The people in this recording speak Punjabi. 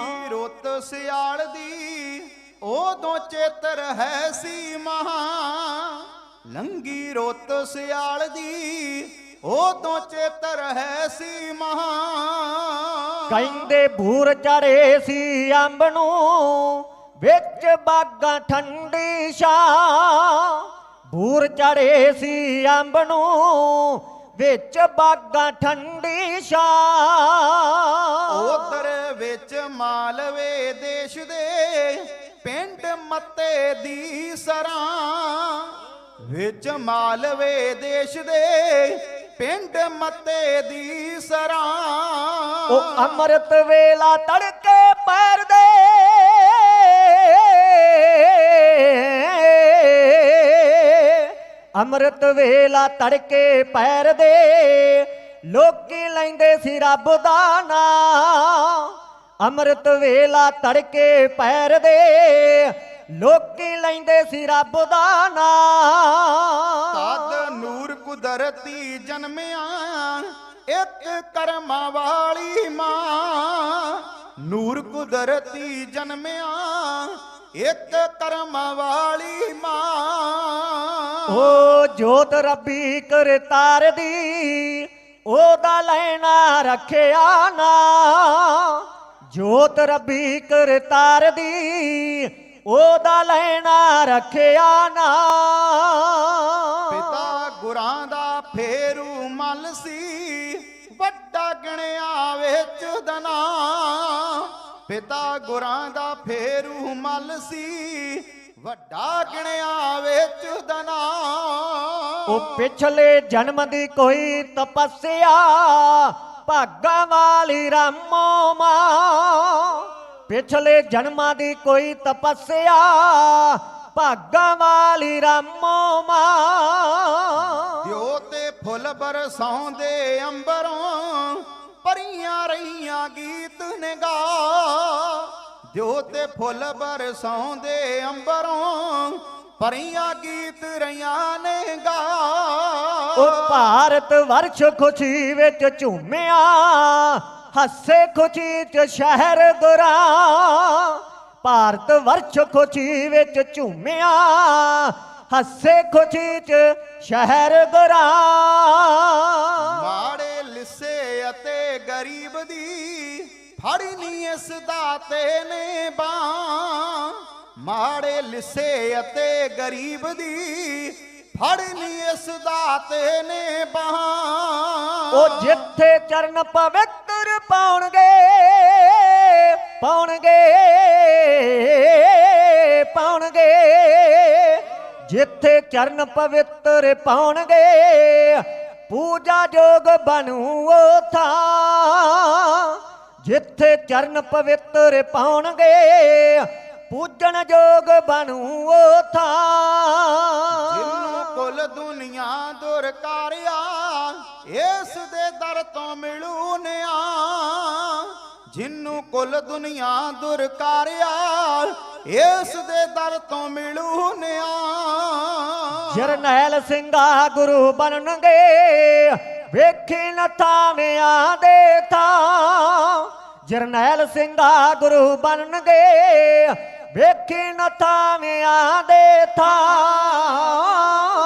ਕੀ ਰੁੱਤ ਸਿਆਲ ਦੀ? ਉਦੋਂ ਚੇਤਰ ਹੈ ਸੀ ਮਹਾ ਲੰਗੀ ਰੁੱਤ ਸਿਆਲ ਦੀ, ਉਦੋਂ ਚੇਤਰ ਹੈ ਸੀ ਮਹਾ ਕਹਿੰਦੇ ਭੂਰ ਚੜੇ ਸੀ ਅੰਬ ਨੂੰ, ਵਿੱਚ ਬਾਗਾ ਠੰਡੀ ਛਾਂ। ਭੂਰ ਚੜੇ ਸੀ ਅੰਬ ਨੂੰ, ਵਿੱਚ ਬਾਗਾਂ ਠੰਡੀ ਛਾਂ। ਵਿੱਚ ਮਾਲਵੇ ਦੇਸ਼ ਦੇ ਪਿੰਡ ਮੱਤੇ ਦੀ ਸਰਾਂ ਵਿੱਚ ਮਾਲਵੇ ਦੇਸ਼ ਦੇ ਪਿੰਡ ਮੱਤੇ ਦੀ ਸਰਾਂ। ਉਹ ਅੰਮ੍ਰਿਤ ਵੇਲਾ ਤੜਕੇ ਪੈਰ ਦੇ ਅੰਮ੍ਰਿਤ ਵੇਲਾ ਤੜਕੇ ਪੈਰ ਦੇ ਲੋਕੀ ਲੈਂਦੇ ਸੀ ਰੱਬ ਦਾ ਨਾਮ। ਅੰਮ੍ਰਿਤ ਵੇਲਾ ਤੜਕੇ ਪੈਰ ਦੇ ਲੋਕੀ ਲੈਂਦੇ ਸੀ ਰੱਬ ਦਾ ਨਾਮ। ਤਦ ਨੂਰ ਕੁਦਰਤੀ ਜਨਮਿਆ ਇੱਕ ਕਰਮਾਂ ਵਾਲੀ ਮਾਂ। ਨੂਰ ਕੁਦਰਤੀ ਜਨਮਿਆ ਇੱਕ ਕਰਮਾਂ ਵਾਲੀ ਮਾਂ। ਓ ਜੋਤ ਰੱਬੀ ਕਰਤਾਰ ਦੀ ਉਹਦਾ ਲੈਣਾ ਰੱਖਿਆ ਨਾ। ਜੋਤ ਰੱਬੀ ਕਰਤਾਰ ਦੀ ਉਹਦਾ ਲੈਣਾ ਰੱਖਿਆ ਨਾ। ਪਿਤਾ ਗੁਰਾਂ ਦਾ ਫੇਰੂ ਮਲ ਸੀ ਵੱਡਾ ਗਿਣਿਆ ਵਿੱਚ ਦਨਾ। ਪਿਤਾ ਗੁਰਾਂ ਦਾ ਫੇਰੂ ਮਲ ਸੀ ਵੱਡਾ ਗਿਣਿਆ ਵਿੱਚ ਦਨਾ। ਉਹ ਪਿਛਲੇ ਜਨਮ ਦੀ ਕੋਈ ਤਪੱਸਿਆ ਭਾਗਾਂ ਵਾਲੀ ਰਾਮੋ ਮਾਂ। ਪਿਛਲੇ ਜਨਮਾਂ ਦੀ ਕੋਈ ਤਪੱਸਿਆ, ਭਾਗਾਂ ਵਾਲੀ ਰਾਮੋ ਮਾਂ। ਦਿਓ ਤੇ ਫੁੱਲ ਬਰਸਾਉਂਦੇ ਅੰਬਰੋਂ ਪਰੀਆਂ ਰਹੀਆਂ ਗੀਤ ਨਿਗਾ। ਦਿਓ ਤੇ ਫੁੱਲ ਬਰਸਾਉਂਦੇ ਅੰਬਰੋਂ ਪਰੀਆਂ ਗੀਤ ਰਹੀਆਂ ਨੇ ਗਾ। ਉਹ ਭਾਰਤ ਵਰਸ਼ ਖੁਸ਼ੀ ਵਿੱਚ ਝੂਮਿਆ ਹੱਸੇ ਖੁਸ਼ੀ ਚ ਸ਼ਹਿਰ ਗੁਰਾ ਭਾਰਤ ਵਰਸ਼ ਖੁਸ਼ੀ ਵਿੱਚ ਝੂਮਿਆ ਹੱਸੇ ਖੁਸ਼ੀ ਚ ਸ਼ਹਿਰ ਗੁਰਾ ਮਾੜੇ ਲਿੱਸੇ ਅਤੇ ਗਰੀਬ ਦੀ ਫੜਨੀ ਇਸ ਦਾਤੇ ਨੇ ਬਾਂ ਮਾੜੇ ਲਿਸੇ ਅਤੇ ਗਰੀਬ ਦੀ ਫੜਨੀ ਇਸ ਦਾਤੇ ਨੇ ਬਾਂ ਉਹ ਜਿੱਥੇ ਚਰਨ ਪਵਿੱਤਰ ਪਾਉਣਗੇ ਪਾਉਣਗੇ ਪਾਉਣਗੇ। ਜਿੱਥੇ ਚਰਨ ਪਵਿੱਤਰ ਪਾਉਣਗੇ, ਪੂਜਾ ਜੋਗ ਬਣੂ ਉਹ ਥਾਂ ਜਿੱਥੇ ਚਰਨ ਪਵਿੱਤਰ ਪਾਉਣਗੇ ਪੂਜਣ ਜੋਗ ਬਣੂ ਉਹ ਥਾਂ ਜਿੰਨੂੰ ਕੁੱਲ ਦੁਨੀਆ ਦੁਰਕਾਰਿਆ ਇਸ ਦੇ ਦਰ ਤੋਂ ਮਿਲੂ ਨਿਆ। ਜਿੰਨੂੰ ਕੁੱਲ ਦੁਨੀਆ ਦੁਰਕਾਰਿਆ ਇਸ ਦੇ ਦਰ ਤੋਂ ਮਿਲੂ ਨਿਆ। ਜਰਨੈਲ ਸਿੰਘਾ ਗੁਰੂ ਬਣਨਗੇ ਵੇਖੀ ਨਾ ਥਾਵਿਆਂ ਦੇ ਥਾਂ। ਜਰਨੈਲ ਸਿੰਘਾ ਗੁਰੂ ਬਣਨਗੇ ਵੇਖੀ ਨਾ ਥਾਵਿਆਂ ਦੇ ਥਾਂ।